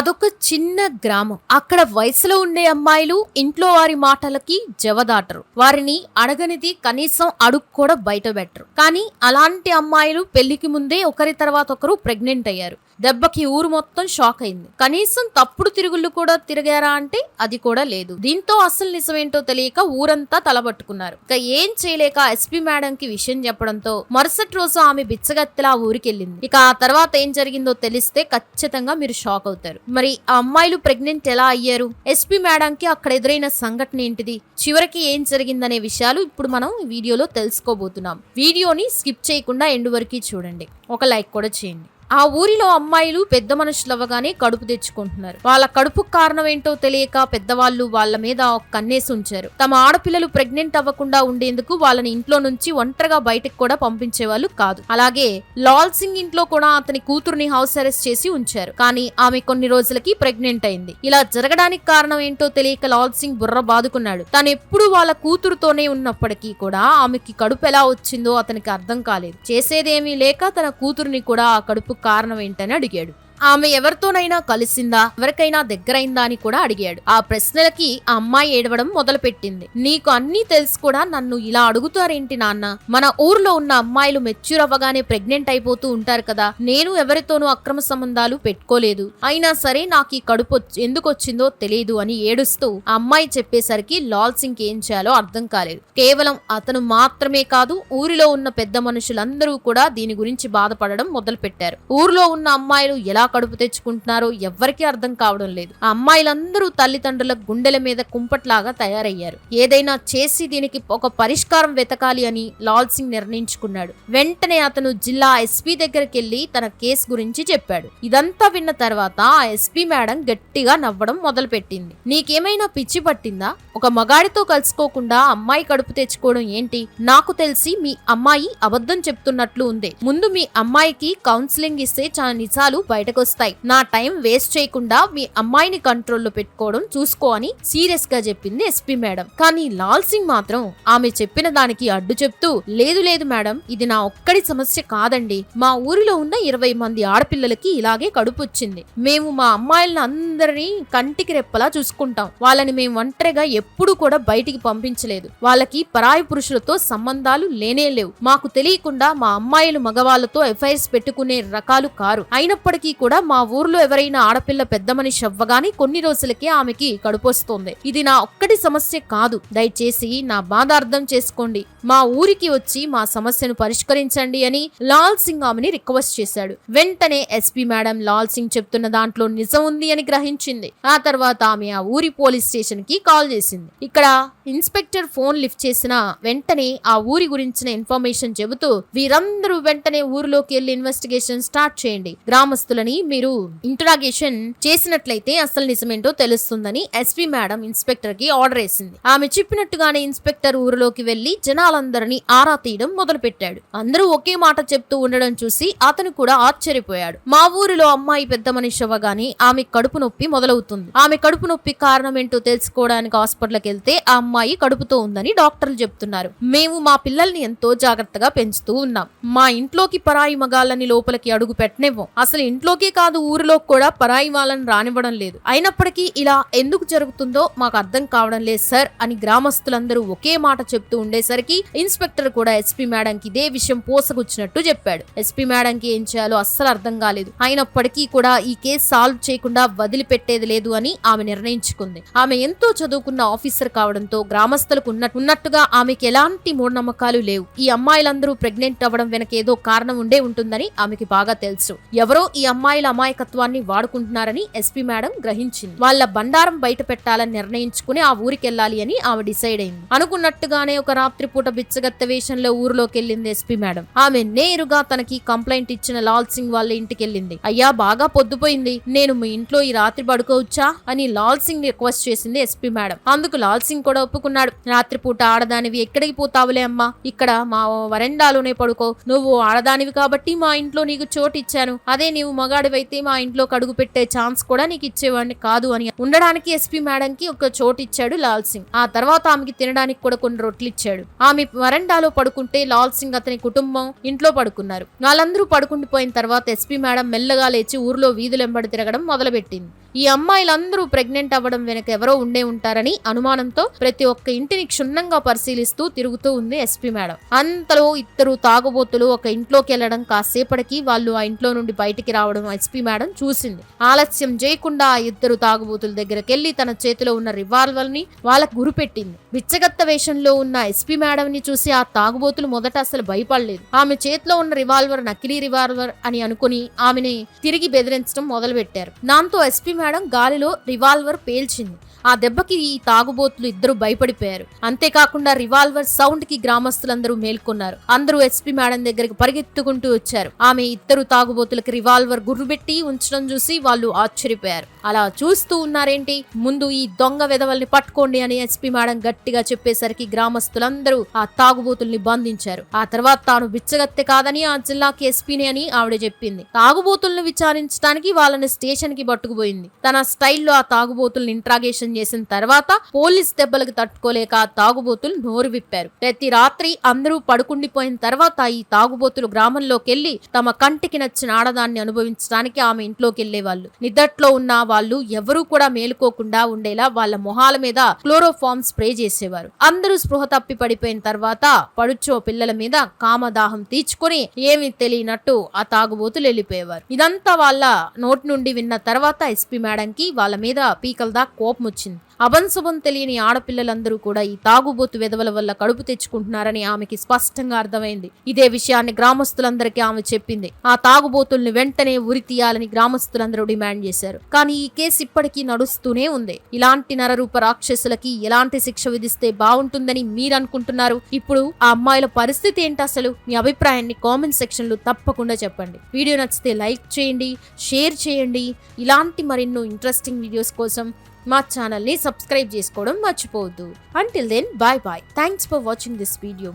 అదొక చిన్న గ్రామం. అక్కడ వయసులో ఉండే అమ్మాయిలు ఇంట్లో వారి మాటలకి జవదాటరు. వారిని అడగనిది కనీసం అడుగు కూడా బయట పెట్టరు. కానీ అలాంటి అమ్మాయిలు పెళ్ళికి ముందే ఒకరి తర్వాత ఒకరు ప్రెగ్నెంట్ అయ్యారు. దెబ్బకి ఊరు మొత్తం షాక్ అయింది. కనీసం తప్పుడు తిరుగుళ్ళు కూడా తిరిగారా అంటే అది కూడా లేదు. దీంతో అసలు నిజమేంటో తెలియక ఊరంతా తలబట్టుకున్నారు. ఇక ఏం చేయలేక ఎస్పీ మేడం కి విషయం చెప్పడంతో మరుసటి రోజు ఆమె బిచ్చగత్తిలా ఊరికెళ్ళింది. ఇక ఆ తర్వాత ఏం జరిగిందో తెలిస్తే ఖచ్చితంగా మీరు షాక్ అవుతారు. మరి ఆ అమ్మాయిలు ప్రెగ్నెంట్ ఎలా అయ్యారు? ఎస్పీ మేడం కి అక్కడ ఎదురైన సంఘటన ఏంటిది? చివరికి ఏం జరిగిందనే విషయాలు ఇప్పుడు మనం వీడియోలో తెలుసుకోబోతున్నాం. వీడియోని స్కిప్ చేయకుండా ఎండు వరకు చూడండి. ఒక లైక్ కూడా చేయండి. ఆ ఊరిలో అమ్మాయిలు పెద్ద మనుషులు అవ్వగానే కడుపు తెచ్చుకుంటున్నారు. వాళ్ళ కడుపు కారణం ఏంటో తెలియక పెద్దవాళ్ళు వాళ్ళ మీద కన్నేసి ఉంచారు. తమ ఆడపిల్లలు ప్రెగ్నెంట్ అవ్వకుండా ఉండేందుకు వాళ్ళని ఇంట్లో నుంచి ఒంటరిగా బయటకు కూడా పంపించేవాళ్ళు కాదు. అలాగే లాల్ సింగ్ ఇంట్లో కూడా అతని కూతురుని హౌస్ అరెస్ట్ చేసి ఉంచారు. కానీ ఆమె కొన్ని రోజులకి ప్రెగ్నెంట్ అయింది. ఇలా జరగడానికి కారణం ఏంటో తెలియక లాల్ సింగ్ బుర్ర బాదుకున్నాడు. తను ఎప్పుడు వాళ్ళ కూతురుతోనే ఉన్నప్పటికీ కూడా ఆమెకి కడుపు ఎలా వచ్చిందో అతనికి అర్థం కాలేదు. చేసేదేమీ లేక తన కూతురుని కూడా ఆ కడుపు కారణం ఏంటని అడిగాడు. ఆమె ఎవరితోనైనా కలిసిందా? ఎవరికైనా దగ్గరైందా అని కూడా అడిగాడు. ఆ ప్రశ్నలకి ఆ అమ్మాయి ఏడవడం మొదలుపెట్టింది. నీకు అన్నీ తెలిసి కూడా నన్ను ఇలా అడుగుతారేంటి నాన్న? మన ఊర్లో ఉన్న అమ్మాయిలు మెచ్యూర్ అవ్వగానే ప్రెగ్నెంట్ అయిపోతూ ఉంటారు కదా. నేను ఎవరితోనూ అక్రమ సంబంధాలు పెట్టుకోలేదు. అయినా సరే నాకు ఈ కడుపు వచ్చి- ఎందుకు వచ్చిందో తెలియదు అని ఏడుస్తూ ఆ అమ్మాయి చెప్పేసరికి లాల్ సింగ్ ఏం చేయాలో అర్థం కాలేదు. కేవలం అతను మాత్రమే కాదు ఊరిలో ఉన్న పెద్ద మనుషులందరూ కూడా దీని గురించి బాధపడడం మొదలుపెట్టారు. ఊర్లో ఉన్న అమ్మాయిలు ఎలా కడుపు తెచ్చుకుంటున్నారో ఎవ్వరికీ అర్థం కావడం లేదు. ఆ అమ్మాయిలందరూ తల్లిదండ్రుల గుండెల మీద కుంపట్లాగా తయారయ్యారు. ఏదైనా చేసి దీనికి ఒక పరిష్కారం వెతకాలి అని లాల్ సింగ్ నిర్ణయించుకున్నాడు. వెంటనే అతను జిల్లా ఎస్పీ దగ్గరికి వెళ్ళి తన కేసు గురించి చెప్పాడు. ఇదంతా విన్న తర్వాత ఆ ఎస్పీ మేడం గట్టిగా నవ్వడం మొదలుపెట్టింది. నీకేమైనా పిచ్చి పట్టిందా? ఒక మగాడితో కలుసుకోకుండా అమ్మాయి కడుపు తెచ్చుకోవడం ఏంటి? నాకు తెలిసి మీ అమ్మాయి అబద్ధం చెప్తున్నట్లు ఉంది. ముందు మీ అమ్మాయికి కౌన్సిలింగ్ ఇస్తే చాలా నిజాలు బయటకు వస్తాయి. నా టైం వేస్ట్ చేయకుండా మీ అమ్మాయిని కంట్రోల్లో పెట్టుకోవడం చూసుకో అని సీరియస్గా చెప్పింది ఎస్పీ మేడం. కానీ లాల్ సింగ్ మాత్రం ఆమె చెప్పిన దానికి అడ్డు చెప్తూ లేదు లేదు మేడం ఇది నా ఒక్కడి సమస్య కాదండి. మా ఊరిలో ఉన్న ఇరవై మంది ఆడపిల్లలకి ఇలాగే కడుపు వచ్చింది. మేము మా అమ్మాయిలను అందరినీ కంటికి రెప్పలా చూసుకుంటాం. వాళ్ళని మేము ఒంటరిగా ఎప్పుడూ కూడా బయటికి పంపించలేదు. వాళ్ళకి పరాయి పురుషులతో సంబంధాలు లేనే లేవు. మాకు తెలియకుండా మా అమ్మాయిలు మగవాళ్ళతో ఎఫ్ఐఆర్స్ పెట్టుకునే రకాలు కారు. అయినప్పటికీ కూడా మా ఊర్లో ఎవరైనా ఆడపిల్ల పెద్ద మనిషి కొన్ని రోజులకే ఆమెకి కడుపొస్తోంది ఇది నా ఒక్కటి సమస్య కాదు. దయచేసి నా బాధ అర్థం చేసుకోండి. మా ఊరికి వచ్చి మా సమస్యను పరిష్కరించండి అని లాల్ సింగ్ ఆమెని రిక్వెస్ట్ చేశాడు. వెంటనే ఎస్పీ మేడం లాల్ సింగ్ చెప్తున్న దాంట్లో నిజం ఉంది అని గ్రహించింది. ఆ తర్వాత ఆమె ఆ ఊరి పోలీస్ స్టేషన్కి కాల్ చేసింది. ఇక్కడ ఇన్స్పెక్టర్ ఫోన్ లిఫ్ట్ చేసిన వెంటనే ఆ ఊరి గురించిన ఇన్ఫర్మేషన్ చెబుతూ వీరందరూ వెంటనే ఊరిలోకి వెళ్ళి ఇన్వెస్టిగేషన్ స్టార్ట్ చేయండి. గ్రామస్తులని మీరు ఇంట్రాగేషన్ చేసినట్లయితే అసలు నిజమేంటో తెలుస్తుందని ఎస్పీ మేడం ఇన్స్పెక్టర్కి ఆర్డర్ వేసింది. ఆమె చెప్పినట్టుగానే ఇన్స్పెక్టర్ ఊరిలోకి వెళ్ళి జనాలందరినీ ఆరా తీయడం మొదలు పెట్టాడు అందరూ ఒకే మాట చెప్తూ ఉండడం చూసి అతను కూడా ఆశ్చర్యపోయాడు. మా ఊరిలో అమ్మాయి పెద్ద మనిషి అవ్వగానే ఆమె కడుపు నొప్పి మొదలవుతుంది. ఆమె కడుపు నొప్పి కారణం ఏంటో తెలుసుకోవడానికి హాస్పిటల్కి వెళ్తే ఆ అమ్మాయి కడుపుతో ఉందని డాక్టర్లు చెప్తున్నారు. మేము మా పిల్లల్ని ఎంతో జాగ్రత్తగా పెంచుతూ ఉన్నాం. మా ఇంట్లోకి పరాయి మగాళ్ళని లోపలికి అడుగు పెట్టనివ్వం. అసలు ఇంట్లోకి కాదు ఊరిలో కూడా పరాయి వాళ్ళని రానివ్వడం లేదు. అయినప్పటికీ ఇలా ఎందుకు జరుగుతుందో మాకు అర్థం కావడం లేదు సార్ అని గ్రామస్తులందరూ ఒకే మాట చెప్తూ ఉండేసరికి ఇన్స్పెక్టర్ కూడా ఎస్పీ మేడం కి ఇదే విషయం పోసగుచ్చినట్టు చెప్పాడు. ఎస్పీ మేడం కి ఏం చేయాలో అస్సలు అర్థం కాలేదు. అయినప్పటికీ కూడా ఈ కేసు సాల్వ్ చేయకుండా వదిలిపెట్టేది లేదు అని ఆమె నిర్ణయించుకుంది. ఆమె ఎంతో చదువుకున్న ఆఫీసర్ కావడంతో గ్రామస్తులకు ఉన్నట్టుగా ఆమెకి ఎలాంటి మూఢనమ్మకాలు లేవు. ఈ అమ్మాయిలందరూ ప్రెగ్నెంట్ అవ్వడం వెనక ఏదో కారణం ఉండే ఉంటుందని ఆమెకి బాగా తెలుసు. ఎవరో ఈ అమ్మాయి అమ్మాయిల అమాయకత్వాన్ని వాడుకుంటున్నారని ఎస్పీ మేడం గ్రహించింది. వాళ్ళ బండారం బయట పెట్టాలని నిర్ణయించుకుని ఆ ఊరికెళ్ళాలి అని ఆమె డిసైడ్ అయింది. అనుకున్నట్టుగానే ఒక రాత్రిపూట బిచ్చగత్త వేషంలో ఊరిలోకి వెళ్ళింది ఎస్పీ మేడం. ఆమె నేరుగా తనకి కంప్లైంట్ ఇచ్చిన లాల్ సింగ్ వాళ్ళ ఇంటికి వెళ్ళింది అయ్యా బాగా పొద్దుపోయింది. నేను మీ ఇంట్లో ఈ రాత్రి పడుకోవచ్చా అని లాల్ సింగ్ రిక్వెస్ట్ చేసింది ఎస్పీ మేడం. అందుకు లాల్ సింగ్ కూడా ఒప్పుకున్నాడు. రాత్రిపూట ఆడదానివి ఎక్కడికి పోతావులే అమ్మా? ఇక్కడ మా వరండాలోనే పడుకో. నువ్వు ఆడదానివి కాబట్టి మా ఇంట్లో నీకు చోటు ఇచ్చాను. అదే నీవు మగా పిల్లవాడివైతే మా ఇంట్లో కడుగు పెట్టే ఛాన్స్ కూడా నీకు ఇచ్చేవాడిని కాదు అని ఉండడానికి ఎస్పీ మేడం కి ఒక చోటు ఇచ్చాడు లాల్ సింగ్. ఆ తర్వాత ఆమెకి తినడానికి కూడా కొన్ని రొట్లు ఇచ్చాడు. ఆమె వరండాలో పడుకుంటే లాల్ సింగ్ అతని కుటుంబం ఇంట్లో పడుకున్నారు. వాళ్ళందరూ పడుకుండిపోయిన తర్వాత ఎస్పీ మేడం మెల్లగా లేచి ఊర్లో వీధులెంబడి తిరగడం మొదలుపెట్టింది. ఈ అమ్మాయిలందరూ ప్రెగ్నెంట్ అవ్వడం వెనక ఎవరో ఉండే ఉంటారని అనుమానంతో ప్రతి ఒక్క ఇంటిని క్షుణ్ణంగా పరిశీలిస్తూ తిరుగుతూ ఉంది ఎస్పీ మేడం. అంతలో ఇద్దరు తాగుబోతులు ఒక ఇంట్లోకి వెళ్ళడం కాసేపటికి వాళ్ళు ఆ ఇంట్లో నుండి బయటికి రావడం ఎస్పీ మేడం చూసింది. ఆలస్యం చేయకుండా ఆ ఇద్దరు తాగుబోతుల దగ్గరికి వెళ్ళి తన చేతిలో ఉన్న రివాల్వర్ని వాళ్ళకు గురిపెట్టింది. బిచ్చగత్త వేషంలో ఉన్న ఎస్పీ మేడం ని చూసి ఆ తాగుబోతులు మొదట అసలు భయపడలేదు. ఆమె చేతిలో ఉన్న రివాల్వర్ నకిలీ రివాల్వర్ అని అనుకుని ఆమెని తిరిగి బెదిరించడం మొదలుపెట్టారు. దాంతో ఎస్పీ మేడం గాలిలో రివాల్వర్ పేల్చింది. ఆ దెబ్బకి ఈ తాగుబోతులు ఇద్దరు భయపడిపోయారు. అంతేకాకుండా రివాల్వర్ సౌండ్కి గ్రామస్తులందరూ మేల్కొన్నారు. అందరూ ఎస్పీ మేడం దగ్గరికి పరిగెత్తుకుంటూ వచ్చారు. ఆమె ఇద్దరు తాగుబోతులకి రివాల్వర్ గుర్రుబెట్టి ఉంచడం చూసి వాళ్ళు ఆశ్చర్యపోయారు. అలా చూస్తూ ఉన్నారేంటి? ముందు ఈ దొంగ వెధవల్ని పట్టుకోండి అని ఎస్పీ మేడం గట్టిగా చెప్పేసరికి గ్రామస్తులందరూ ఆ తాగుబోతుల్ని బంధించారు. ఆ తర్వాత తాను బిచ్చగత్తె కాదని ఆ జిల్లాకి ఎస్పీని అని ఆవిడ చెప్పింది. తాగుబోతుల్ని విచారించడానికి వాళ్ళని స్టేషన్కి పట్టుకుపోయింది. తన స్టైల్లో ఆ తాగుబోతుల్ని ఇంట్రాగేషన్ చేసిన తర్వాత పోలీస్ దెబ్బలకు తట్టుకోలేక తాగుబోతులు నోరు విప్పారు. ప్రతి రాత్రి అందరూ పడుకుండిపోయిన తర్వాత ఈ తాగుబోతులు గ్రామంలోకి వెళ్ళి తమ కంటికి నచ్చిన ఆడదాన్ని అనుభవించడానికి ఆమె ఇంట్లోకి వెళ్ళేవాళ్ళు నిద్దట్లో ఉన్న వాళ్ళు ఎవరూ కూడా మేలుకోకుండా ఉండేలా వాళ్ళ మొహాల మీద క్లోరోఫామ్ స్ప్రే చేసేవారు. అందరూ స్పృహ తప్పి పడిపోయిన తర్వాత పడుచో పిల్లల మీద కామదాహం తీర్చుకొని ఏమి తెలియనట్టు ఆ తాగుబోతులు వెళ్ళిపోయేవారు. ఇదంతా వాళ్ళ నోటి నుండి విన్న తర్వాత ఎస్పీ మేడంకి వాళ్ళ మీద పీకలదా కోపం వచ్చింది. అభంశుభం తెలియని ఆడపిల్లలందరూ కూడా ఈ తాగుబోతు విధవల వల్ల కడుపు తెచ్చుకుంటున్నారని ఆమెకి స్పష్టంగా అర్థమైంది. ఇదే విషయాన్ని గ్రామస్తులందరికీ ఆమె చెప్పింది. ఆ తాగుబోతుల్ని వెంటనే ఉరి తీయాలని గ్రామస్తులందరూ డిమాండ్ చేశారు. కానీ ఈ కేసు ఇప్పటికీ నడుస్తూనే ఉంది. ఇలాంటి నరరూప రాక్షసులకి ఎలాంటి శిక్ష విధిస్తే బాగుంటుందని మీరు అనుకుంటున్నారు ఇప్పుడు ఆ అమ్మాయిల పరిస్థితి ఏంటి అసలు? మీ అభిప్రాయాన్ని కామెంట్ సెక్షన్లో తప్పకుండా చెప్పండి. వీడియో నచ్చితే లైక్ చేయండి షేర్ చేయండి. ఇలాంటి మరెన్నో ఇంట్రెస్టింగ్ వీడియోస్ కోసం మా ఛానల్ని సబ్స్క్రైబ్ చేసుకోవడం మర్చిపోవద్దు. Until then bye bye thanks for watching this video